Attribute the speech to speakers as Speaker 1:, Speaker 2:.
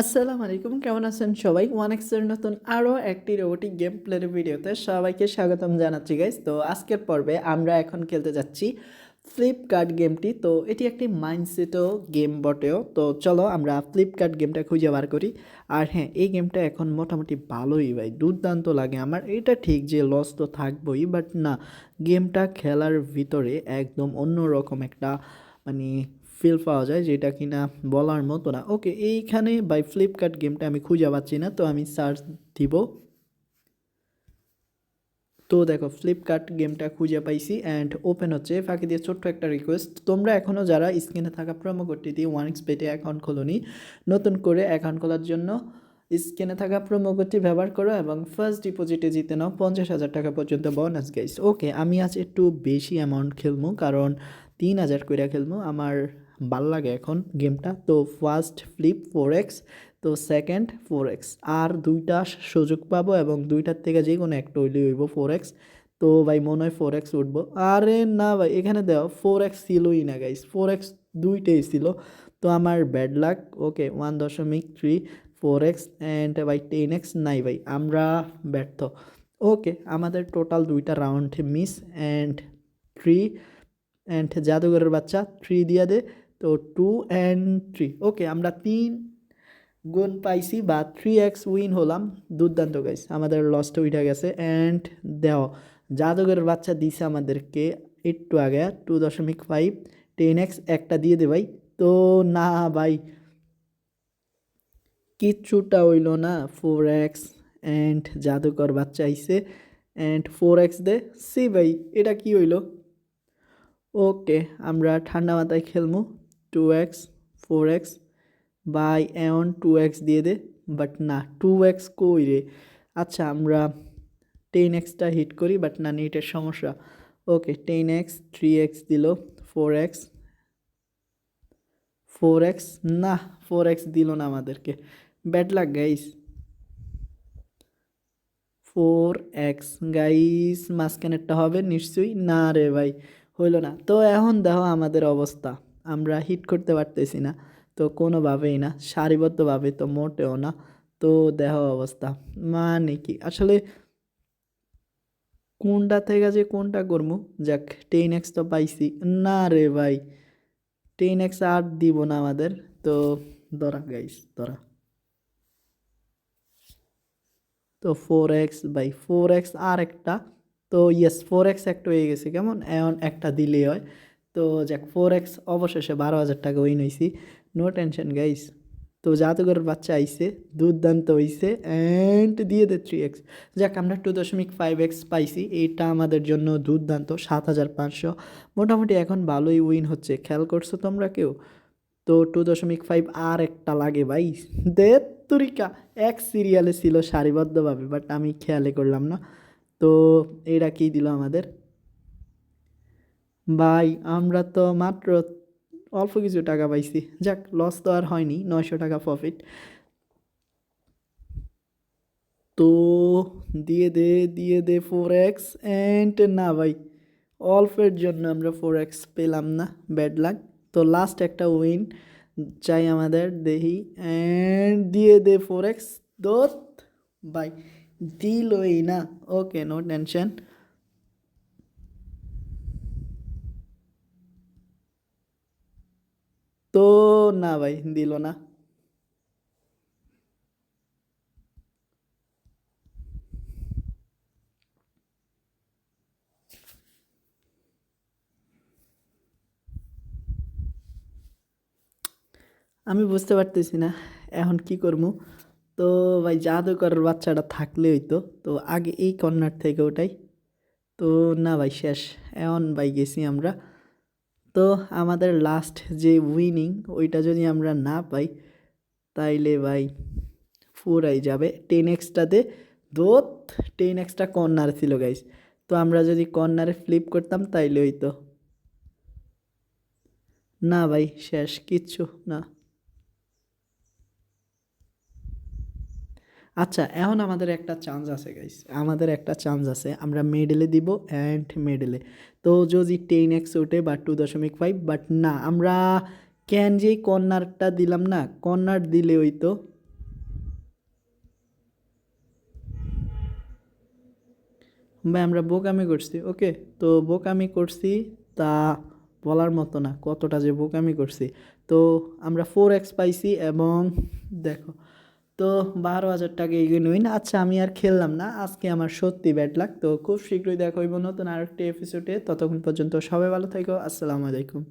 Speaker 1: আসসালামু আলাইকুম, কেমন আছেন সবাই? ওয়ান এক্সের নতুন আরও একটি রোবোটিক গেম প্লের ভিডিওতে সবাইকে স্বাগতম জানাচ্ছি গাইস তো আজকের পর্বে আমরা এখন খেলতে যাচ্ছি ফ্লিপকার্ট গেমটি তো এটি একটি মাইন্ডসেটও গেম বটেও। তো চলো আমরা ফ্লিপকার্ট গেমটা খুঁজে বার করি। আর হ্যাঁ এই গেমটা এখন মোটামুটি ভালোই, ভাই। দুর্দান্ত লাগে আমার। এটা ঠিক যে লস তো থাকবই বাট না গেমটা খেলার ভিতরে একদম অন্যরকম একটা মানে ফিল পাওয়া যায় যেটা কিনা বলার মতো না। ওকে এইখানে বাই ফ্লিপকার্ট গেমটা আমি খুঁজে পাচ্ছি না, তো আমি সার্চ দিব। তো দেখো ফ্লিপকার্ট গেমটা খুঁজে পাইছি অ্যান্ড ওপেন হচ্ছে। ফাঁকি দিয়ে ছোট্ট একটা রিকোয়েস্ট তোমরা এখনও যারা স্ক্রিনে থাকা প্রোমো কোডটি দিয়ে ওয়ান এক্স পেটে অ্যাকাউন্ট খোলোনি, নতুন করে অ্যাকাউন্ট খোলার জন্য স্ক্রিনে থাকা প্রোমো কোডটি ব্যবহার করো এবং ফার্স্ট ডিপোজিটে জিতে নাও পঞ্চাশ হাজার টাকা পর্যন্ত বোনাস গাইস ওকে আমি আজ একটু বেশি অ্যামাউন্ট খেলব কারণ তিন হাজার কইরা খেলব আমার ভালো লাগে এখন গেমটা তো ফার্স্ট ফ্লিপ ফোর এক্স তো সেকেন্ড ফোর এক্স আর দুইটা সুযোগ পাবো এবং দুইটার থেকে যে কোনো একটা হইলে হইব ফোর এক্স তো ভাই, মনে হয় ফোর এক্স উঠবো। আরে না ভাই, এখানে দেওয়া ফোর এক্স ছিলই না গাইস ফোর এক্স দুইটাই ছিল। তো আমার ব্যাড লাক ওকে ওয়ান দশমিক থ্রি ফোর এক্স অ্যান্ড ভাই টেন এক্স নাই ভাই, আমরা ব্যর্থ। ওকে আমাদের টোটাল দুইটা round miss and three and জাদুঘরের বাচ্চা থ্রি দিয়ে দে। তো টু অ্যান্ড থ্রি ওকে আমরা তিন গুণ পাইছি বা থ্রি এক্স উইন হলাম। দুর্দান্ত গাইস আমাদের লসটা উঠে গেছে। অ্যান্ড দেও জাদুঘরের বাচ্চা দিছে আমাদেরকে একটু আগে টু দশমিক ফাইভ টেন এক্স একটা দিয়ে দে ভাই। তো না ভাই, কিচ্ছুটা হইল না। ফোর এক্স অ্যান্ড জাদুকর বাচ্চা আইসে অ্যান্ড ফোর এক্স দে। সি ভাই, এটা কি হইল? ওকে আমরা ঠান্ডা মাথায় খেলব টু এক্স ফোর এক্স বাই এমন টু এক্স দিয়ে দে বাট না টু এক্স কই রে? আচ্ছা আমরা টেন এক্সটা হিট করি বাট না নেটের সমস্যা। Okay ten x three x দিল ফোর এক্স ফোর এক্স না ফোর এক্স দিল না আমাদেরকে। ব্যাড লাগ গাইস ফোর এক্স গাইস মাঝখানেরটা হবে, নিশ্চয়ই? না রে ভাই, হইল না। তো এখন দেখো আমাদের অবস্থা। আমরা হিট করতে পারতেছি না। তো কোনোভাবেই না, সারিবদ্ধভাবে তো মোটেও না। তো দেহ অবস্থা মানে কি? আসলে কোনটা থেকে যে কোনটা করব যাক টেন এক্স তো পাইছি। না রে ভাই টেন এক্স আর দিব না আমাদের। তো ধরা গাইস ধরা। তো four x by four x আর একটা তো ইয়েস ফোর এক্স একটা হয়ে গেছে, কেমন? এমন একটা দিলেই হয়। তো যাক ফোর এক্স অবশেষে বারো হাজার টাকা উইন হয়েছি নো টেনশন গাইস তো জাদুঘরের বাচ্চা আইসে দুর্দান্ত হইছে অ্যান্ড দিয়ে দে থ্রি এক্স যাক, আমরা টু দশমিক ফাইভ এক্স পাইছি। এইটা আমাদের জন্য দুর্দান্ত, সাত হাজার পাঁচশো। মোটামুটি এখন ভালোই উইন হচ্ছে। খেয়াল করছ তোমরা কেউ? তো টু দশমিক ফাইভ আর একটা লাগে, ভাই। দে তুরিকা, এক সিরিয়ালে ছিল সারিবদ্ধভাবে বাট আমি খেয়ালে করলাম না। তো এরা কি দিল আমাদের? ভাই, আমরা তো মাত্র অল্প কিছু টাকা পাইছি। যাক লস তো আর হয়নি, নয়শো টাকা প্রফিট তো দিয়ে দে দিয়ে দে ফোর এক্স অ্যান্ড না ভাই, অল্পের জন্য আমরা ফোর এক্স পেলাম না ব্যাড লাক তো লাস্ট একটা উইন চাই আমাদের দেহি অ্যান্ড দিয়ে দে ফোর এক্স দোত। বাই দিলই না। ওকে নো টেনশন তো না ভাই, দিল না। আমি বুঝতে পারতেছি না, এখন কি করব? তো ভাই জাদুকরের বাচ্চাটা থাকলে হইতো। তো আগে এই কর্নার থেকে ওটাই। তো না ভাই, শেষ। এমন ভাই গেছি আমরা। তো আমাদের লাস্ট যে উইনিং ওইটা যদি আমরা না পাই, তাইলে ভাই ফুরাই যাবে। টেন এক্সটাতে দোত টেন এক্সটা কর্নার ছিল গাইস তো আমরা যদি কর্নারে ফ্লিপ করতাম, তাইলে হইতো। না ভাই, শেষ, কিচ্ছু না। আচ্ছা এখন আমাদের একটা চান্স আছে গাইস আমাদের একটা চান্স আছে। আমরা মেডেলে দিব অ্যান্ড মেডেলে তো যদি টেন এক্স ওঠে বা টু দশমিক ফাইভ বাট না, আমরা ক্যান যেই কর্নারটা দিলাম না কর্নার দিলে ওই তো ভাই, আমরা বোকামি করছি ওকে তো বোকামি করছি তা বলার মতো না, কতটা যে বোকামি করছি। তো আমরা ফোর এক্স পাইছি এবং দেখো তো বারো হাজার টাকা এগিয়ে নইন আচ্ছা আমি আর খেললাম না। আজকে আমার সত্যি ব্যাট লাগ তো খুব শীঘ্রই দেখা হইব নতুন আরেকটি এপিসোডে ততক্ষণ পর্যন্ত সবাই ভালো থাকো। আসসালামু আলাইকুম।